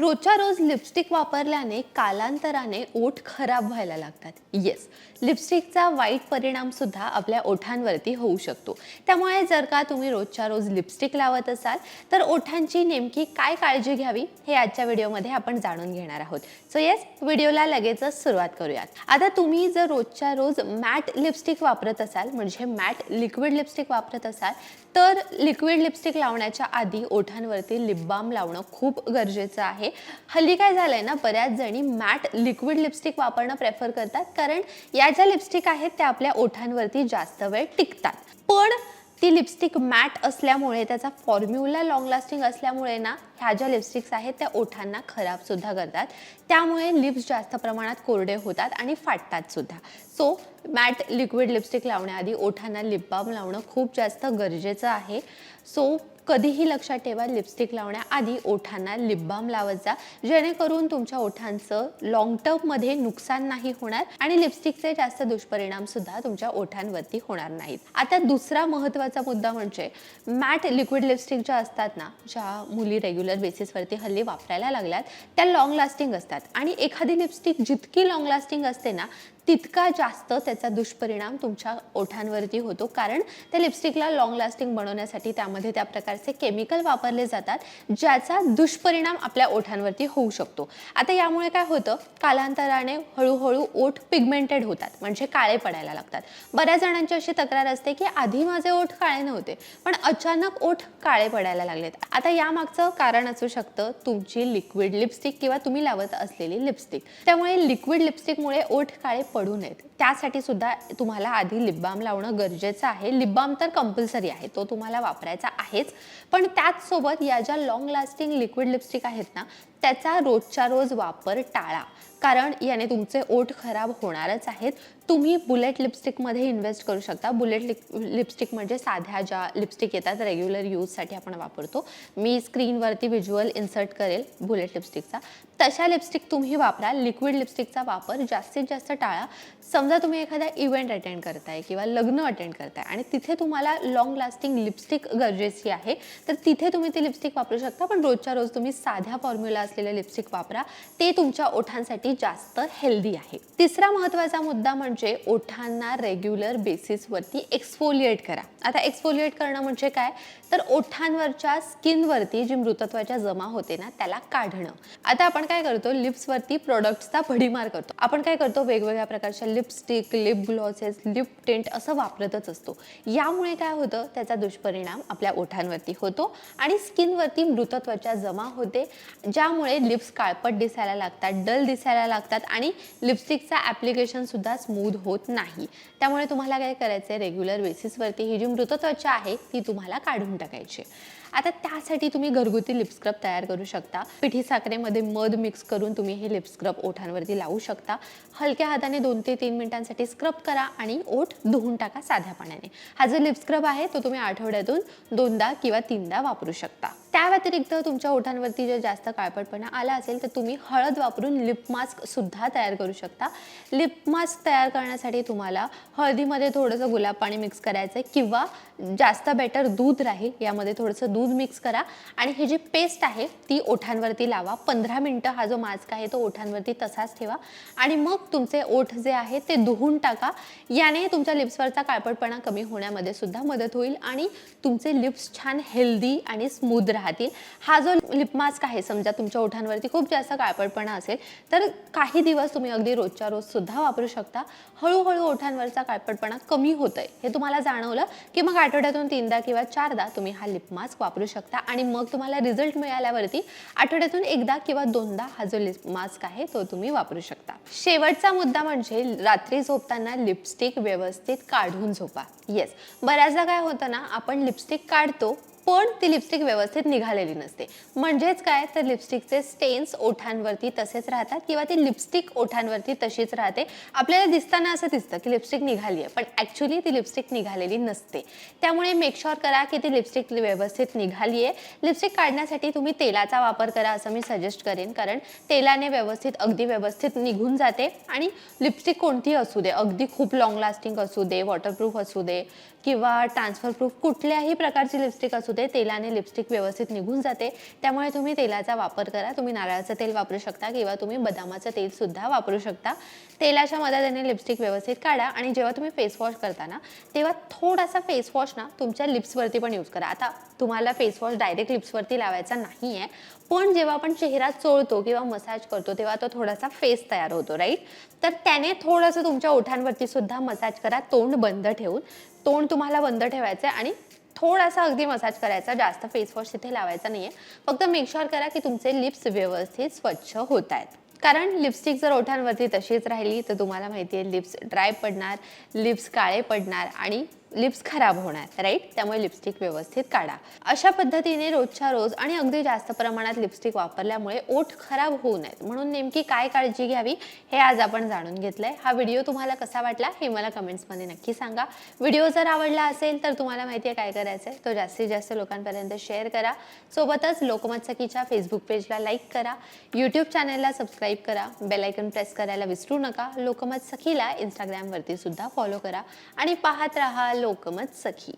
रोजच्या रोज लिपस्टिक वापरल्याने कालांतराने ओठ खराब व्हायला लागतात. येस लिपस्टिकचा वाईट परिणाम सुद्धा आपल्या ओठांवरती होऊ शकतो. त्यामुळे जर का तुम्ही रोजच्या रोज लिपस्टिक लावत असाल तर ओठांची नेमकी काय काळजी घ्यावी हे आजच्या व्हिडिओमध्ये आपण जाणून घेणार आहोत. सो येस व्हिडिओला लगेचच सुरुवात करूयात. आता तुम्ही जर रोजच्या रोज मॅट लिपस्टिक वापरत असाल म्हणजे मॅट लिक्विड लिपस्टिक वापरत असाल तर लिक्विड लिपस्टिक लावण्याच्या आधी ओठांवरती लिप बाम लावणं खूप गरजेचं आहे. हल्ली काय झालंय ना बऱ्याच जणी मॅट लिक्विड लिपस्टिक वापरणं प्रेफर करतात कारण या ज्या लिपस्टिक आहेत त्या आपल्या ओठांवरती जास्त वेळ टिकतात. पण ती लिपस्टिक मॅट असल्यामुळे त्याचा फॉर्म्युला लॉंग लास्टिंग असल्यामुळे ना ह्या ज्या लिपस्टिक्स आहेत त्या ओठांना खराब सुद्धा करतात. त्यामुळे लिप्स जास्त प्रमाणात कोरडे होतात आणि फाटतात सुद्धा. सो मॅट लिक्विड लिपस्टिक लावण्याआधी ओठांना लिप बाम लावणं खूप जास्त गरजेचं आहे. सो कधीही लक्षात ठेवा लिपस्टिक लावण्याआधी ओठांना लिप बाम लावत जा. जेणेकरून तुमच्या ओठांचं लॉंग टर्ममध्ये नुकसान नाही होणार आणि लिपस्टिकचे जास्त दुष्परिणाम सुद्धा तुमच्या ओठांवरती होणार नाहीत. आता दुसरा महत्त्वाचा मुद्दा म्हणजे मॅट लिक्विड लिपस्टिक ज्या असतात ना ज्या मुली रेग्युलर बेसिसवरती हल्ली वापरायला लागल्यात त्या लॉंग लास्टिंग असतात. आणि एखादी लिपस्टिक जितकी लॉंग लास्टिंग असते ना तितका जास्त त्याचा दुष्परिणाम तुमच्या ओठांवरती होतो. कारण त्या लिपस्टिकला लॉंग लास्टिंग बनवण्यासाठी त्यामध्ये त्या प्रकारचे केमिकल वापरले जातात ज्याचा दुष्परिणाम आपल्या ओठांवरती होऊ शकतो. आता यामुळे काय होतं? कालांतराने हळूहळू ओठ पिगमेंटेड होतात म्हणजे काळे पडायला लागतात. बऱ्याच जणांची अशी तक्रार असते की आधी माझे ओठ काळे नव्हते पण अचानक ओठ काळे पडायला लागलेत. आता यामागचं कारण असू शकतं तुमची लिक्विड लिपस्टिक किंवा तुम्ही लावत असलेली लिपस्टिक त्यामुळे लिक्विड लिपस्टिकमुळे ओठ काळे पडू नयेत. त्यासाठी सुद्धा तुम्हाला आधी लिप बाम लावणं गरजेचं आहे. लिप बाम तर कंपल्सरी आहे तो तुम्हाला वापरायचा आहेच. पण त्याचसोबत या ज्या लॉंग लास्टिंग लिक्विड लिपस्टिक आहेत ना त्याचा रोजच्या रोज वापर टाळा. कारण याने तुमचे ओठ खराब होणारच आहेत. तुम्ही बुलेट लिपस्टिकमध्ये इन्व्हेस्ट करू शकता. बुलेट लिप लिपस्टिक म्हणजे साध्या ज्या लिपस्टिक येतात रेग्युलर यूजसाठी आपण वापरतो. मी स्क्रीनवरती व्हिज्युअल इन्सर्ट करेल बुलेट लिपस्टिकचा तशा लिपस्टिक तुम्ही वापरा. लिक्विड लिपस्टिकचा वापर जास्तीत जास्त टाळा. सम समजा तुम्ही एखादा इव्हेंट अटेंड करताय किंवा लग्न अटेंड करताय आणि तिथे तुम्हाला लॉंग लास्टिंग लिपस्टिक गरजेची आहे तर तिथे तुम्ही ती लिपस्टिक वापरू शकता. पण रोजच्या रोज तुम्ही साध्या फॉर्म्युला असलेलं लिपस्टिक वापरा. ते तुमच्या ओठांसाठी जास्त हेल्दी आहे. तिसरा महत्त्वाचा मुद्दा म्हणजे ओठांना रेग्युलर बेसिसवरती एक्सफोलिएट करा. आता एक्सफोलिएट करणं म्हणजे काय? तर ओठांवरच्या स्किनवरती जी मृतत्वाच्या जमा होते ना त्याला काढणं. आता आपण काय करतो? लिप्सवरती प्रोडक्ट्सचा भडीमार करतो. आपण काय करतो? वेगवेगळ्या प्रकारच्या lips lipstick lip glosses lip tint असं वापरतच असतो. यामुळे काय होतं? त्याचा दुष्परिणाम आपल्या ओठांवरती होतो आणि स्किनवरती मृतत्वाच्या जमा होते ज्यामुळे लिप्स काळपट दिसायला लागतात डल दिसायला लागतात आणि लिपस्टिकचा ॲप्लिकेशनसुद्धा स्मूथ होत नाही. त्यामुळे तुम्हाला काय करायचं आहे रेग्युलर बेसिसवरती ही जी मृतत्वचा आहे ती तुम्हाला काढून टाकायची आता त्यासाठी तुम्ही घरगुती लिप स्क्रब तयार करू शकता. पिठी साखरेमध्ये मध मिक्स करून तुम्ही हे लिप स्क्रब ओठांवरती लावू शकता. हलक्या हाताने दोन ते तीन मिनिटांसाठी स्क्रब करा आणि ओठ धुवून टाका साध्या पाण्याने हा जो लिप स्क्रब आहे तो तुम्ही आठवड्यातून दोनदा किंवा तीनदा वापरू शकता. त्या व्यतिरिक्त तुमच्या ओठांवरती जर जास्त काळपटपणा आला असेल तर तुम्ही हळद वापरून लिप मास्कसुद्धा तयार करू शकता. लिप मास्क तयार करण्यासाठी तुम्हाला हळदीमध्ये थोडंसं गुलाब पाणी मिक्स करायचं आहे किंवा जास्त बेटर दूध राहील यामध्ये थोडंसं दूध मिक्स करा. आणि ही जी पेस्ट आहे ती ओठांवरती लावा. पंधरा मिनटं हा जो मास्क आहे तो ओठांवरती तसाच ठेवा. आणि मग तुमचे ओठ जे आहे ते धुवून टाका. याने तुमच्या लिप्सवरचा काळपटपणा कमी होण्यामध्ये सुद्धा मदत होईल आणि तुमचे लिप्स छान हेल्दी आणि स्मूथ राहतील. हा जो लिप मास्क आहे समजा तुमच्या ओठांवरती खूप जास्त काळपटपणा असेल तर काही दिवस तुम्ही अगदी रोजच्या रोज सुद्धा वापरू शकता. हळूहळू ओठांवरचा काळपटपणा कमी होतोय. हे तुम्हाला जाणवलं की मग आठवड्यातून तीनदा किंवा चारदा तुम्ही हा लिप मास्क वापरू शकता आणि मग तुम्हाला रिझल्ट मिळाल्यावरती आठवड्यातून एकदा किंवा दोनदा हा जो लिप मास्क आहे तो तुम्ही वापरू शकता. शेवटचा मुद्दा म्हणजे रात्री झोपताना लिपस्टिक व्यवस्थित काढून झोपा. येस बऱ्याचदा काय होतं ना आपण लिपस्टिक काढतो पण ती लिपस्टिक व्यवस्थित निघालेली नसते. म्हणजेच काय? तर लिपस्टिकचे स्टेन्स ओठांवरती तसेच राहतात किंवा ती लिपस्टिक ओठांवरती तशीच राहते. आपल्याला दिसताना असं दिसतं की लिपस्टिक निघाली आहे पण ॲक्च्युली ती लिपस्टिक निघालेली नसते. त्यामुळे मेक करा की ती लिपस्टिक व्यवस्थित निघाली आहे लिपस्टिक काढण्यासाठी तुम्ही तेलाचा वापर करा असं मी सजेस्ट करेन कारण तेलाने व्यवस्थित अगदी व्यवस्थित निघून जाते. आणि लिपस्टिक कोणती असू दे अगदी खूप लॉंग लास्टिंग असू दे वॉटरप्रूफ असू दे किंवा ट्रान्सफर प्रूफ कुठल्याही प्रकारची लिपस्टिक असू दे होते तेलाने लिपस्टिक व्यवस्थित निघून जाते. त्यामुळे तुम्ही तेलाचा वापर करा. तुम्ही नारळाचं तेल वापरू शकता किंवा तुम्ही बदामाचं तेल सुद्धा वापरू शकता. तेलाच्या मदतीने लिपस्टिक व्यवस्थित काढा आणि जेव्हा तुम्ही फेस वॉश करता ना तेव्हा थोडासा फेस वॉश ना तुमच्या लिप्सवरती पण यूज करा. आता तुम्हाला फेस वॉश डायरेक्ट लिप्सवरती लावायचा नाही आहे पण जेव्हा आपण चेहरा चोळतो किंवा मसाज करतो तेव्हा तो थोडासा फेस तयार होतो राईट तर त्याने थोडंसं तुमच्या ओठांवरती सुद्धा मसाज करा. तोंड बंद ठेवून. तोंड तुम्हाला बंद ठेवायचं आहे आणि थोडासा अगदी मसाज करायचा जास्त फेस वॉश तिथे लावायचा नाही आहे फक्त मेकशुअर करा की तुमचे लिप्स व्यवस्थित स्वच्छ होत आहेत. कारण लिपस्टिक जर ओठांवरती तशीच राहिली तर तुम्हाला माहिती आहे लिप्स ड्राय पडणार लिप्स काळे पडणार आणि लिप्स खराब होणार राईट त्यामुळे लिपस्टिक व्यवस्थित काढा. अशा पद्धतीने रोजच्या रोज आणि अगदी जास्त प्रमाणात लिपस्टिक वापरल्यामुळे ओठ खराब होऊ नयेत. म्हणून नेमकी काय काळजी घ्यावी हे आज आपण जाणून घेतलंय. हा व्हिडिओ तुम्हाला कसा वाटला हे मला कमेंट्समध्ये नक्की सांगा. व्हिडिओ जर आवडला असेल तर तुम्हाला माहिती आहे काय करायचं आहे? तो जास्तीत जास्त लोकांपर्यंत शेअर करा. सोबतच लोकमत सखीच्या फेसबुक पेजला लाईक करा. यूट्यूब चॅनलला सबस्क्राईब करा. बेलायकन प्रेस करायला विसरू नका. लोकमत सखीला इंस्टाग्रामवरती सुद्धा फॉलो करा. आणि पाहत राहा लोकमत सखी.